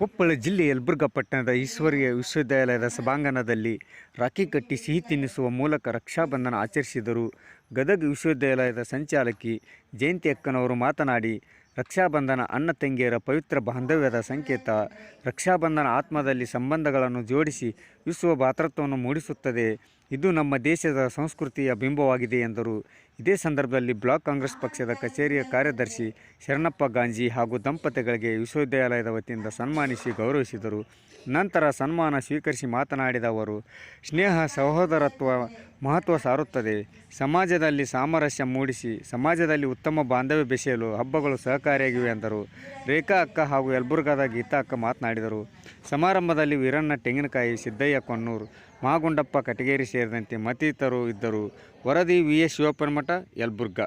ಕೊಪ್ಪಳ ಜಿಲ್ಲೆ ಯಲಬುರ್ಗಾ ಪಟ್ಟಣದ ಈಶ್ವರೀಯ ವಿಶ್ವವಿದ್ಯಾಲಯದ ಸಭಾಂಗಣದಲ್ಲಿ ರಾಖಿ ಕಟ್ಟಿ ಸಿಹಿ ತಿನ್ನಿಸುವ ಮೂಲಕ ರಕ್ಷಾಬಂಧನ ಆಚರಿಸಿದರು. ಗದಗ ವಿಶ್ವವಿದ್ಯಾಲಯದ ಸಂಚಾಲಕಿ ಜಯಂತಿ ಅಕ್ಕನವರು ಮಾತನಾಡಿ, ರಕ್ಷಾಬಂಧನ ಅಣ್ಣ ತಂಗಿಯರ ಪವಿತ್ರ ಬಾಂಧವ್ಯದ ಸಂಕೇತ, ರಕ್ಷಾಬಂಧನ ಆತ್ಮದಲ್ಲಿ ಸಂಬಂಧಗಳನ್ನು ಜೋಡಿಸಿ ವಿಶ್ವ ಭಾತೃತ್ವವನ್ನು ಮೂಡಿಸುತ್ತದೆ. ಇದು ನಮ್ಮ ದೇಶದ ಸಂಸ್ಕೃತಿಯ ಬಿಂಬವಾಗಿದೆ ಎಂದರು. ಇದೇ ಸಂದರ್ಭದಲ್ಲಿ ಬ್ಲಾಕ್ ಕಾಂಗ್ರೆಸ್ ಪಕ್ಷದ ಕಚೇರಿಯ ಕಾರ್ಯದರ್ಶಿ ಶರಣಪ್ಪ ಗಾಂಜಿ ಹಾಗೂ ದಂಪತಿಗಳಿಗೆ ವಿಶ್ವವಿದ್ಯಾಲಯದ ವತಿಯಿಂದ ಸನ್ಮಾನಿಸಿ ಗೌರವಿಸಿದರು. ನಂತರ ಸನ್ಮಾನ ಸ್ವೀಕರಿಸಿ ಮಾತನಾಡಿದ ಅವರು, ಸ್ನೇಹ, ಸಹೋದರತ್ವ, ಮಹತ್ವ ಸಾರುತ್ತದೆ. ಸಮಾಜದಲ್ಲಿ ಸಾಮರಸ್ಯ ಮೂಡಿಸಿ, ಸಮಾಜದಲ್ಲಿ ಉತ್ತಮ ಬಾಂಧವ್ಯ ಬೆಸೆಯಲು ಹಬ್ಬಗಳು ಸಹಕಾರಿಯಾಗಿವೆ ಎಂದರು. ರೇಖಾ ಅಕ್ಕ ಹಾಗೂ ಯಲಬುರ್ಗಾದ ಗೀತಾ ಅಕ್ಕ ಮಾತನಾಡಿದರು. ಸಮಾರಂಭದಲ್ಲಿ ವೀರಣ್ಣ ತೆಂಗಿನಕಾಯಿ, ಸಿದ್ದಯ್ಯ ಕೊಣ್ಣೂರು ಮಾಗುಂಡಪ್ಪ ಕಟಗೇರಿ ಸೇರಿದಂತೆ ಮತ್ತಿತರರು ಇದ್ದರು. ವರದಿ ವಿ ಎಸ್ ಶಿವಪ್ಪನಮಠ ಯಲಬುರ್ಗಾ.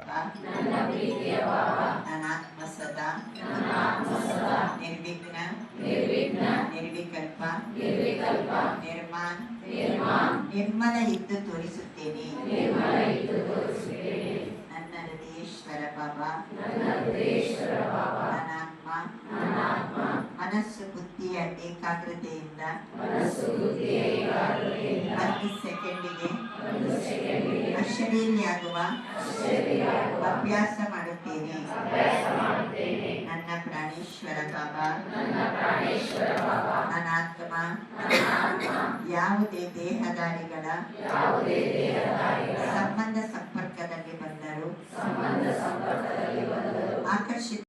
ನಿರ್ಮಲ ಇದ್ದು ತೋರಿಸುತ್ತೇನೆ ನನ್ನ ಹೃದಯೇಶ್ವರ ಬಾಬಾ. ಏಕಾಗ್ರತೆಯಿಂದ ಹತ್ತು ಸೆಕೆಂಡಿಗೆ ಅಶರೀರಿಯಾಗುವ ಅಭ್ಯಾಸ ಮಾಡುತ್ತೇನೆ. ನನ್ನ ಪ್ರಾಣೇಶ್ವರ ಬಾಬಾ. ಅನಾತ್ಮ. ಯಾವುದೇ ದೇಹದಾರಿಗಳ ಸಂಬಂಧ ಸಂಪರ್ಕದಲ್ಲಿ ಬಂದರು ಆಕರ್ಷಿತ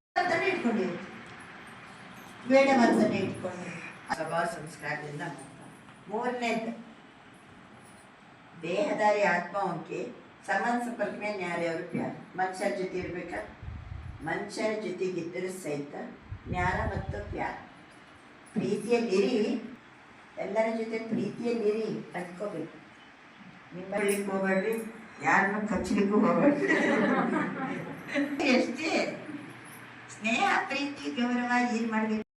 ಇಟ್ಕೊಂಡಿರುತ್ತೆ ಬೇಡವಾದ್ದನ್ನು ಇಟ್ಕೊಂಡು ಸಭಾ ಸಂಸ್ಕಾರದಿಂದ ಮೂರನೇದು ದೇಹದಾರಿ ಆತ್ಮವಂಕೆ ಸಮಾನ ಸಂಪರ್ಕ ಮೇಲೆ ನ್ಯಾರವರು ಪ್ಯಾರ. ಮನುಷ್ಯರ ಜೊತೆ ಇರಬೇಕಾ? ಮನುಷ್ಯರ ಜೊತೆಗಿದ್ದರೂ ಸಹಿತ ಜ್ಞಾನ ಮತ್ತು ಪ್ಯಾರ. ಪ್ರೀತಿಯಲ್ಲಿರಿ, ಎಲ್ಲರ ಜೊತೆ ಪ್ರೀತಿಯಲ್ಲಿರಿ ಅಂದ್ಕೋಬೇಕು ನಿಮ್ಮ ಬೆಳಿಗ್ಗೆ ಹೋಗ್ಬೇಡ್ರಿ, ಯಾರನ್ನು ಕಚ್ಚಲಿಕ್ಕೂ ಹೋಗ್ಬೇಡ್ರಿ. ಎಷ್ಟೇ ಸ್ನೇಹ, ಪ್ರೀತಿ, ಗೌರವ ಏನು ಮಾಡಬೇಕು?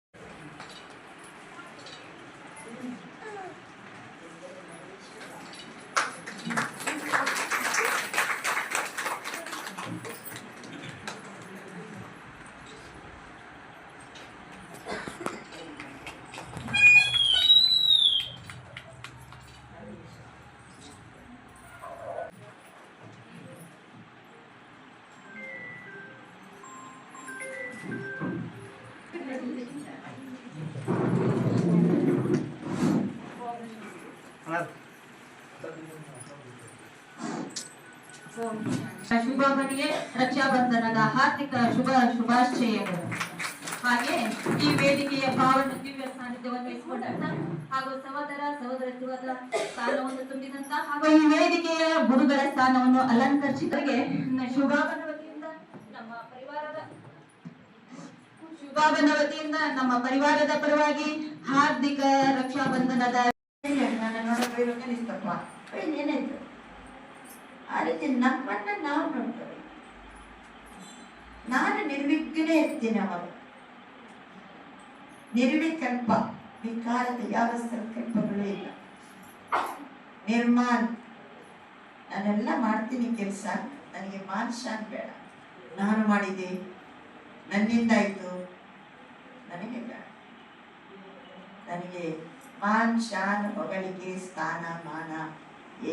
ಶುಭಮನಿಗೆ ರಕ್ಷಾಬಂಧನದ ಹಾರ್ದಿಕ ಶುಭ ಶುಭಾಶಯಗಳು. ಹಾಗೆ ಈ ವೇದಿಕೆಯ ಪಾವನ ದಿವ್ಯ ಸಾನ್ನಿಧ್ಯವನ್ನು ವಹಿಸಿಕೊಂಡಂತ ಹಾಗೂ ಸಹೋದರ ಸಹೋದರತ್ವದ ಸ್ಥಾನವನ್ನು ತುಂಬಿದಂತ ಹಾಗೂ ಈ ವೇದಿಕೆಯ ಗುರುಗಳ ಸ್ಥಾನವನ್ನು ಅಲಂಕರಿಸಿದವರಿಗೆ ಶುಭಾವನ ವತಿಯಿಂದ ನಮ್ಮ ಪರಿವಾರದ ವತಿಯಿಂದ ನಮ್ಮ ಪರಿವಾರದ ಪರವಾಗಿ ಹಾರ್ದಿಕ ರಕ್ಷಾ ಬಂಧನದ ನಮ್ಮನ್ನ ನೋಡ್ತೇವೆ. ನಾನು ನಿರ್ವಿಘ್ನ ಇರ್ತೀನಿ ಅವರು ನಿರ್ವಿಕಲ್ಪ ವಿಕಾರದ ಯಾವ ಸಂಕಲ್ಪಗಳು ಇಲ್ಲ. ನಿರ್ಮಾನ್ ನಾನೆಲ್ಲ ಮಾಡ್ತೀನಿ ಕೆಲಸ. ನನಗೆ ಮಾನ್ ಶಾನ್ ಬೇಡ. ನಾನು ಮಾಡಿದೆ. ನನ್ನಿಂದಾಯ್ತು ನನಗೆ ಬೇಡ ನನಗೆ ಮಾನ್ ಶಾನ್ ಹೊಗಳಿಕೆ ಸ್ಥಾನ ಮಾನ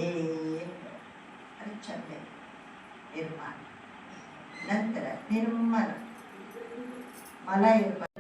ಏನು ಬೇಡ. ಅದು ಚಂದ ನಿರ್ಮಾಣ ನಂತರ ನಿರ್ಮಲ ಮಲ ಇರಬಾರ್ದು